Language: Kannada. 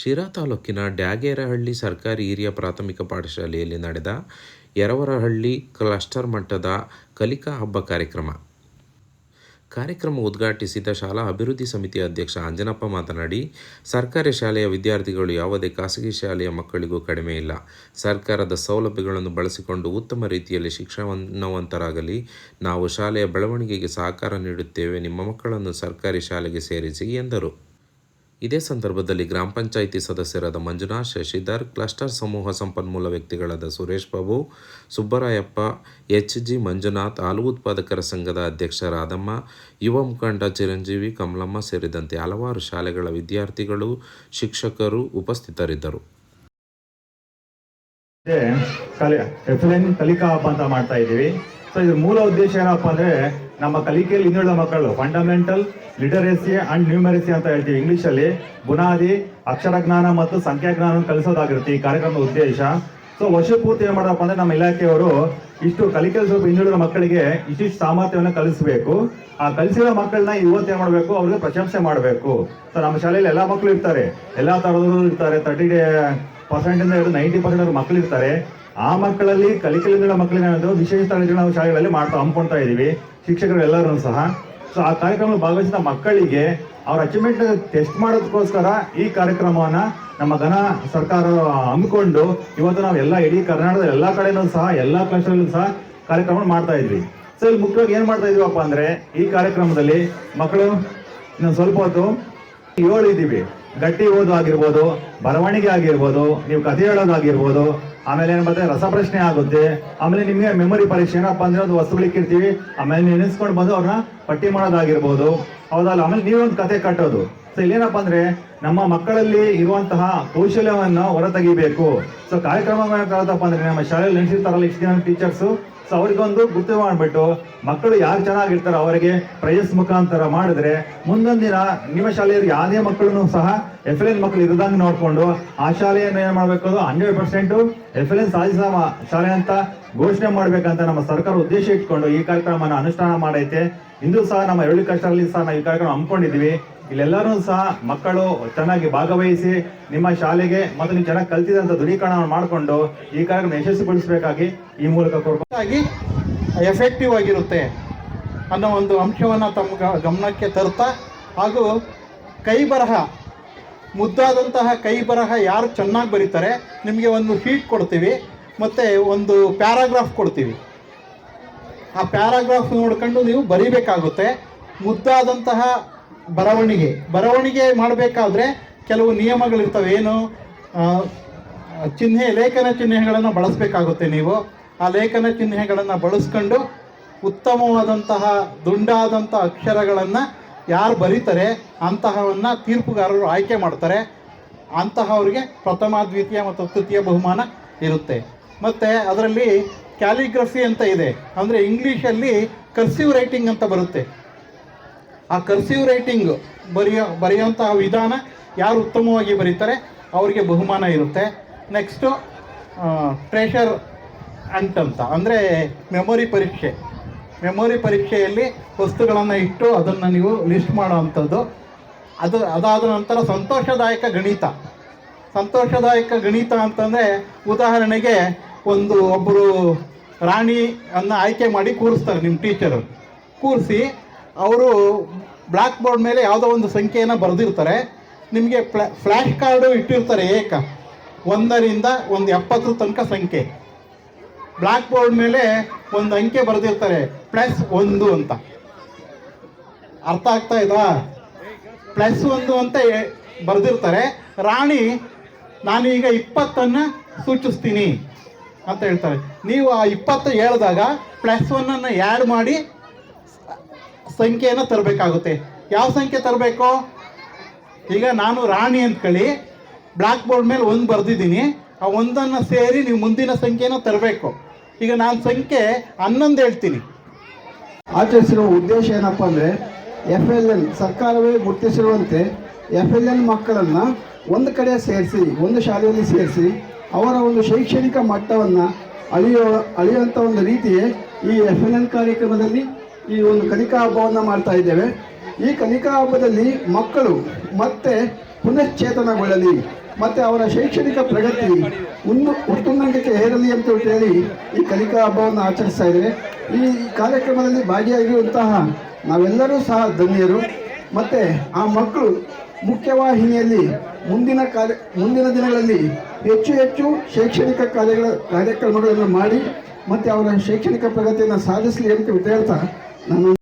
ಶಿರಾ ತಾಲೂಕಿನ ಡ್ಯಾಗೇರಹಳ್ಳಿ ಸರ್ಕಾರಿ ಹಿರಿಯ ಪ್ರಾಥಮಿಕ ಪಾಠಶಾಲೆಯಲ್ಲಿ ನಡೆದ ಯರವರಹಳ್ಳಿ ಕ್ಲಸ್ಟರ್ ಮಟ್ಟದ ಕಲಿಕಾ ಹಬ್ಬ ಕಾರ್ಯಕ್ರಮ. ಕಾರ್ಯಕ್ರಮ ಉದ್ಘಾಟಿಸಿದ ಶಾಲಾ ಅಭಿವೃದ್ಧಿ ಸಮಿತಿ ಅಧ್ಯಕ್ಷ ಅಂಜನಪ್ಪ ಮಾತನಾಡಿ, ಸರ್ಕಾರಿ ಶಾಲೆಯ ವಿದ್ಯಾರ್ಥಿಗಳು ಯಾವುದೇ ಖಾಸಗಿ ಶಾಲೆಯ ಮಕ್ಕಳಿಗೂ ಕಡಿಮೆ ಇಲ್ಲ. ಸರ್ಕಾರದ ಸೌಲಭ್ಯಗಳನ್ನು ಬಳಸಿಕೊಂಡು ಉತ್ತಮ ರೀತಿಯಲ್ಲಿ ಶಿಕ್ಷಣವಂತರಾಗಲಿ ನಾವು ಶಾಲೆಯ ಬೆಳವಣಿಗೆಗೆ ಸಹಕಾರ ನೀಡುತ್ತೇವೆ. ನಿಮ್ಮ ಮಕ್ಕಳನ್ನು ಸರ್ಕಾರಿ ಶಾಲೆಗೆ ಸೇರಿಸಿ, ಎಂದರು. ಇದೇ ಸಂದರ್ಭದಲ್ಲಿ ಗ್ರಾಮ ಪಂಚಾಯಿತಿ ಸದಸ್ಯರಾದ ಮಂಜುನಾಥ್ ಶಶಿಧರ್, ಕ್ಲಸ್ಟರ್ ಸಮೂಹ ಸಂಪನ್ಮೂಲ ವ್ಯಕ್ತಿಗಳಾದ ಸುರೇಶ್ ಬಾಬು, ಸುಬ್ಬರಾಯಪ್ಪ ಎಚ್ ಜಿ ಮಂಜುನಾಥ್, ಹಾಲು ಉತ್ಪಾದಕರ ಸಂಘದ ಅಧ್ಯಕ್ಷ ರಾಧಮ್ಮ, ಯುವ ಮುಖಂಡ ಚಿರಂಜೀವಿ, ಕಮಲಮ್ಮ ಸೇರಿದಂತೆ ಹಲವಾರು ಶಾಲೆಗಳ ವಿದ್ಯಾರ್ಥಿಗಳು, ಶಿಕ್ಷಕರು ಉಪಸ್ಥಿತರಿದ್ದರು. ಕಲಿಕಾ ಹಬ್ಬ ಅಂತ ಮಾಡ್ತಾ ಇದ್ದೀವಿ. ಸೊ ಇದ್ರ ಮೂಲ ಉದ್ದೇಶ ಏನಪ್ಪ ಅಂದ್ರೆ ನಮ್ಮ ಕಲಿಕೆಯಲ್ಲಿ ಹಿಂದುಳಿದ ಮಕ್ಕಳು ಫಂಡಮೆಂಟಲ್ ಲಿಟರೇಸಿ ಅಂಡ್ ನ್ಯೂಮರಸಿ ಅಂತ ಹೇಳ್ತೀವಿ ಇಂಗ್ಲಿಷ್ ಅಲ್ಲಿ ಬುನಾದಿ ಅಕ್ಷರ ಜ್ಞಾನ ಮತ್ತು ಸಂಖ್ಯಾ ಜ್ಞಾನ ಕಲಿಸೋದಾಗಿರುತ್ತೆ ಈ ಕಾರ್ಯಕ್ರಮದ ಉದ್ದೇಶ. ಸೊ ವರ್ಷ ಪೂರ್ತಿ ಏನ್ ಮಾಡಪ್ಪ ಅಂದ್ರೆ ನಮ್ಮ ಇಲಾಖೆಯವರು ಇಷ್ಟು ಕಲಿಕೆಯಲ್ಲಿ ಸ್ವಲ್ಪ ಹಿಂದುಳಿದ ಮಕ್ಕಳಿಗೆ ಇಷ್ಟಿಷ್ಟು ಸಾಮರ್ಥ್ಯವನ್ನು ಕಲಿಸಬೇಕು. ಆ ಕಲಿಸಿರೋ ಮಕ್ಕಳನ್ನ ಇವತ್ತು ಏನ್ ಮಾಡಬೇಕು? ಅವ್ರಿಗೆ ಪ್ರಶಂಸೆ ಮಾಡಬೇಕು. ಸೊ ನಮ್ಮ ಶಾಲೆಯಲ್ಲಿ ಎಲ್ಲಾ ಮಕ್ಕಳು ಇರ್ತಾರೆ. ಎಲ್ಲಾ ತರದವರು ಇರ್ತಾರೆ. ತರ್ಟಿ ಪರ್ಸೆಂಟ್ ಇಂದ ಹಿಡಿದು ನೈಂಟಿ ಪರ್ಸೆಂಟ್ ಮಕ್ಕಳು ಇರ್ತಾರೆ. ಆ ಮಕ್ಕಳಲ್ಲಿ ಕಲಿಕೆಲಿಂದ ಮಕ್ಕಳಿಗೆ ಏನಾದ್ರು ವಿಶೇಷ ನಾವು ಶಾಲೆಗಳಲ್ಲಿ ಮಾಡ್ತಾ ಹಮ್ಮಿಕೊಳ್ತಾ ಇದೀವಿ ಶಿಕ್ಷಕರು ಎಲ್ಲರೂ ಸಹ. ಸೊ ಆ ಕಾರ್ಯಕ್ರಮ ಭಾಗವಹಿಸಿದ ಮಕ್ಕಳಿಗೆ ಅವ್ರ ಅಚೀವ್ಮೆಂಟ್ ಟೆಸ್ಟ್ ಮಾಡೋದಕ್ಕೋಸ್ಕರ ಈ ಕಾರ್ಯಕ್ರಮವನ್ನ ನಮ್ಮ ಘನ ಸರ್ಕಾರ ಹಮ್ಮಿಕೊಂಡು ಇವತ್ತು ನಾವು ಎಲ್ಲ ಇಡೀ ಕರ್ನಾಟಕದ ಎಲ್ಲಾ ಕಡೆನೂ ಸಹ, ಎಲ್ಲಾ ಕ್ಲಾಸ್ಗಳಲ್ಲೂ ಸಹ ಕಾರ್ಯಕ್ರಮ ಮಾಡ್ತಾ ಇದ್ವಿ. ಸೊ ಇಲ್ಲಿ ಮುಖ್ಯವಾಗಿ ಏನ್ ಮಾಡ್ತಾ ಇದೀವಪ್ಪ ಅಂದ್ರೆ ಈ ಕಾರ್ಯಕ್ರಮದಲ್ಲಿ ಮಕ್ಕಳು ಇನ್ನೊಂದು ಸ್ವಲ್ಪ ಹೊತ್ತು ಏಳು ಇದ್ದೀವಿ ಗಟ್ಟಿ ಓದು ಆಗಿರ್ಬೋದು, ಬರವಣಿಗೆ ಆಗಿರ್ಬೋದು, ನೀವು ಕಥೆ ಹೇಳೋದಾಗಿರ್ಬೋದು ಆಮೇಲೆ ಏನ್ ಬರುತ್ತೆ ರಸಪ್ರಶ್ನೆ ಆಗುತ್ತೆ. ಆಮೇಲೆ ನಿಮಗೆ ಮೆಮೊರಿ ಪರೀಕ್ಷೆ ಏನಪ್ಪ ಅಂದ್ರೆ ಒಂದು ಇರ್ತೀವಿ ಆಮೇಲೆ ನೆನೆಸ್ಕೊಂಡು ಬಂದು ಅವ್ರನ್ನ ಪಟ್ಟಿ ಮಾಡೋದಾಗಿರ್ಬೋದು. ಹೌದಲ್ಲ? ಆಮೇಲೆ ನೀವೊಂದು ಕತೆ ಕಟ್ಟೋದು. ಸೊ ಇಲ್ಲೇನಪ್ಪ ಅಂದ್ರೆ ನಮ್ಮ ಮಕ್ಕಳಲ್ಲಿ ಇರುವಂತಹ ಕೌಶಲ್ಯವನ್ನು ಹೊರತೆಗಿಬೇಕು ಸೊ ಕಾರ್ಯಕ್ರಮ ಏನಪ್ಪ ಅಂದ್ರೆ ನಮ್ಮ ಶಾಲೆಯಲ್ಲಿ ನೆನೆಸಿರ್ತಾರಲ್ಲ ಇಷ್ಟು ಜನ ಟೀಚರ್ಸು ಸೊ ಅವ್ರಿಗೊಂದು ಗುರ್ತು ಮಾಡಿಬಿಟ್ಟು ಮಕ್ಕಳು ಯಾರು ಚೆನ್ನಾಗಿರ್ತಾರೋ ಅವರಿಗೆ ಪ್ರೈಸ್ ಮುಖಾಂತರ ಮಾಡಿದ್ರೆ ಮುಂದೊಂದು ದಿನ ನಿಮ್ಮ ಶಾಲೆಯಲ್ಲಿ ಯಾವುದೇ ಮಕ್ಕಳನ್ನು ಸಹ ಎಫ್ ಮಕ್ಕಳು ಇರದಂಗೆ ನೋಡಿಕೊಂಡು ಆ ಶಾಲೆಯನ್ನು ಏನು ಮಾಡಬೇಕು ಹಂಡ್ರೆಡ್ ಪರ್ಸೆಂಟು ಎಫ್ ಎಲ್ ಶಾಲೆ ಅಂತ ಘೋಷಣೆ ಮಾಡ್ಬೇಕಂತ ನಮ್ಮ ಸರ್ಕಾರ ಉದ್ದೇಶ ಇಟ್ಕೊಂಡು ಈ ಕಾರ್ಯಕ್ರಮವನ್ನು ಅನುಷ್ಠಾನ ಮಾಡೈತೆ. ಇಂದು ಸಹ ನಮ್ಮ ಎರಡು ಕಷ್ಟದಲ್ಲಿ ಸಹ ನಾವು ಈ ಕಾರ್ಯಕ್ರಮ ಹಮ್ಮಿಕೊಂಡಿದ್ದೀವಿ. ಇಲ್ಲೆಲ್ಲರೂ ಸಹ ಮಕ್ಕಳು ಚೆನ್ನಾಗಿ ಭಾಗವಹಿಸಿ ನಿಮ್ಮ ಶಾಲೆಗೆ ಮತ್ತು ನೀವು ಚೆನ್ನಾಗಿ ಕಲ್ತಿದಂತ ದೃಢೀಕರಣವನ್ನು ಮಾಡಿಕೊಂಡು ಈ ಕಾರ್ಯಕ್ರಮ ಯಶಸ್ವಿಗೊಳಿಸಬೇಕಾಗಿ ಈ ಮೂಲಕ ಕೋರ್ಕೊಂಡು ಎಫೆಕ್ಟಿವ್ ಆಗಿರುತ್ತೆ ಅನ್ನೋ ಒಂದು ಅಂಶವನ್ನು ತಮ್ಮ ಗಮನಕ್ಕೆ ತರ್ತಾ ಹಾಗೂ ಕೈ ಬರಹ ಮುದ್ದಾದಂತಹ ಕೈ ಬರಹ ಯಾರು ಚೆನ್ನಾಗಿ ಬರೀತಾರೆ, ನಿಮಗೆ ಒಂದು ಶೀಟ್ ಕೊಡ್ತೀವಿ, ಮತ್ತು ಒಂದು ಪ್ಯಾರಾಗ್ರಾಫ್ ಕೊಡ್ತೀವಿ. ಆ ಪ್ಯಾರಾಗ್ರಾಫ್ ನೋಡ್ಕೊಂಡು ನೀವು ಬರೀಬೇಕಾಗುತ್ತೆ. ಮುದ್ದಾದಂತಹ ಬರವಣಿಗೆ. ಬರವಣಿಗೆ ಮಾಡಬೇಕಾದ್ರೆ ಕೆಲವು ನಿಯಮಗಳಿರ್ತವೆ. ಏನು? ಚಿಹ್ನೆ, ಲೇಖನ ಚಿಹ್ನೆಗಳನ್ನು ಬಳಸಬೇಕಾಗುತ್ತೆ ನೀವು. ಆ ಲೇಖನ ಚಿಹ್ನೆಗಳನ್ನು ಬಳಸ್ಕೊಂಡು ಉತ್ತಮವಾದಂತಹ ದುಂಡಾದಂಥ ಅಕ್ಷರಗಳನ್ನು ಯಾರು ಬರೀತಾರೆ, ಅಂತಹವನ್ನ ತೀರ್ಪುಗಾರರು ಆಯ್ಕೆ ಮಾಡ್ತಾರೆ. ಅಂತಹವರಿಗೆ ಪ್ರಥಮ, ದ್ವಿತೀಯ ಮತ್ತು ತೃತೀಯ ಬಹುಮಾನ ಇರುತ್ತೆ. ಮತ್ತು ಅದರಲ್ಲಿ ಕ್ಯಾಲಿಗ್ರಫಿ ಅಂತ ಇದೆ. ಅಂದರೆ ಇಂಗ್ಲೀಷಲ್ಲಿ ಕರ್ಸಿವ್ ರೈಟಿಂಗ್ ಅಂತ ಬರುತ್ತೆ. ಆ ಕರ್ಸಿವ್ ರೈಟಿಂಗ್ ಬರೆಯೋ, ಬರೆಯುವಂತಹ ವಿಧಾನ ಯಾರು ಉತ್ತಮವಾಗಿ ಬರೀತಾರೆ, ಅವರಿಗೆ ಬಹುಮಾನ ಇರುತ್ತೆ. ನೆಕ್ಸ್ಟು ಟ್ರೆಷರ್ ಅಂತ. ಅಂದರೆ ಮೆಮೊರಿ ಪರೀಕ್ಷೆ. ಮೆಮೊರಿ ಪರೀಕ್ಷೆಯಲ್ಲಿ ವಸ್ತುಗಳನ್ನು ಇಟ್ಟು ಅದನ್ನು ನೀವು ಲಿಸ್ಟ್ ಮಾಡೋವಂಥದ್ದು. ಅದು, ಅದಾದ ನಂತರ ಸಂತೋಷದಾಯಕ ಗಣಿತ. ಸಂತೋಷದಾಯಕ ಗಣಿತ ಅಂತಂದರೆ ಉದಾಹರಣೆಗೆ ಒಂದು ಒಬ್ಬರು ರಾಣಿಯನ್ನು ಆಯ್ಕೆ ಮಾಡಿ ಕೂರಿಸ್ತಾರೆ, ನಿಮ್ಮ ಟೀಚರು ಕೂರಿಸಿ ಅವರು ಬ್ಲ್ಯಾಕ್ ಬೋರ್ಡ್ ಮೇಲೆ ಯಾವುದೋ ಒಂದು ಸಂಖ್ಯೆಯನ್ನು ಬರೆದಿರ್ತಾರೆ. ನಿಮಗೆ ಫ್ಲಾ ಫ್ಲ್ಯಾಶ್ ಕಾರ್ಡು ಇಟ್ಟಿರ್ತಾರೆ ಏಕ. ಒಂದರಿಂದ ಒಂದು ಎಪ್ಪತ್ತರ ತನಕ ಸಂಖ್ಯೆ. ಬ್ಲ್ಯಾಕ್ ಬೋರ್ಡ್ ಮೇಲೆ ಒಂದು ಅಂಕೆ ಬರೆದಿರ್ತಾರೆ, ಪ್ಲಸ್ ಒಂದು ಅಂತ. ಅರ್ಥ ಆಗ್ತಾ ಇದಾ ಪ್ಲಸ್ ಒಂದು ಅಂತ ಬರೆದಿರ್ತಾರೆ. ರಾಣಿ ನಾನೀಗ ಇಪ್ಪತ್ತನ್ನು ಸೂಚಿಸ್ತೀನಿ ಅಂತ ಹೇಳ್ತಾರೆ. ನೀವು ಆ ಇಪ್ಪತ್ತು ಹೇಳಿದಾಗ ಪ್ಲಸ್ ಒನ್ನನ್ನು ಆ್ಯಡ್ ಮಾಡಿ ಸಂಖ್ಯೆಯನ್ನು ತರಬೇಕಾಗುತ್ತೆ. ಯಾವ ಸಂಖ್ಯೆ ತರಬೇಕು? ಈಗ ನಾನು ರಾಣಿ ಅಂದ್ಕೊಳ್ಳಿ ಬ್ಲ್ಯಾಕ್ ಬೋರ್ಡ್ ಮೇಲೆ ಒಂದು ಬರೆದಿದ್ದೀನಿ. ಆ ಒಂದನ್ನು ಸೇರಿ ನೀವು ಮುಂದಿನ ಸಂಖ್ಯೆನ ತರಬೇಕು. ಈಗ ನಾನು ಸಂಖ್ಯೆ ಹನ್ನೊಂದು ಹೇಳ್ತೀನಿ. ಆಚರಿಸಿರುವ ಉದ್ದೇಶ ಏನಪ್ಪ ಅಂದರೆ ಎಫ್ ಎಲ್ ಎಲ್ ಸರ್ಕಾರವೇ ಗುರುತಿಸಿರುವಂತೆ ಎಫ್ ಎಲ್ ಎಲ್ ಮಕ್ಕಳನ್ನು ಒಂದು ಕಡೆ ಸೇರಿಸಿ, ಒಂದು ಶಾಲೆಯಲ್ಲಿ ಸೇರಿಸಿ, ಅವರ ಒಂದು ಶೈಕ್ಷಣಿಕ ಮಟ್ಟವನ್ನು ಅಳಿಯೋ ಅಳಿಯುವಂಥ ಒಂದು ರೀತಿಯೇ ಈ ಎಫ್ ಎಲ್ ಎಲ್ ಕಾರ್ಯಕ್ರಮದಲ್ಲಿ ಈ ಒಂದು ಕಲಿಕಾ ಹಬ್ಬವನ್ನು ಮಾಡ್ತಾ ಇದ್ದೇವೆ. ಈ ಕಲಿಕಾ ಹಬ್ಬದಲ್ಲಿ ಮಕ್ಕಳು ಮತ್ತೆ ಪುನಶ್ಚೇತನಗೊಳ್ಳಲಿ, ಮತ್ತು ಅವರ ಶೈಕ್ಷಣಿಕ ಪ್ರಗತಿ ಒಂದು ಉತ್ತುಂಗಕ್ಕೆ ಏರಲಿ ಅಂತ ಹೇಳಿ ಈ ಕಲಿಕಾ ಹಬ್ಬವನ್ನು ಆಚರಿಸ್ತಾ ಇದ್ದೇವೆ. ಈ ಕಾರ್ಯಕ್ರಮದಲ್ಲಿ ಭಾಗಿಯಾಗಿರುವಂತಹ ನಾವೆಲ್ಲರೂ ಸಹ ಧನ್ಯರು. ಮತ್ತು ಆ ಮಕ್ಕಳು ಮುಖ್ಯವಾಹಿನಿಯಲ್ಲಿ ಮುಂದಿನ ಕಾರ್ಯ, ಮುಂದಿನ ದಿನಗಳಲ್ಲಿ ಹೆಚ್ಚು ಹೆಚ್ಚು ಶೈಕ್ಷಣಿಕ ಕಾರ್ಯಗಳ, ಕಾರ್ಯಕ್ರಮಗಳನ್ನು ಮಾಡಿ, ಮತ್ತು ಅವರ ಶೈಕ್ಷಣಿಕ ಪ್ರಗತಿಯನ್ನು ಸಾಧಿಸಲಿ ಅಂತ ಹೇಳ್ತಾ ನಾನು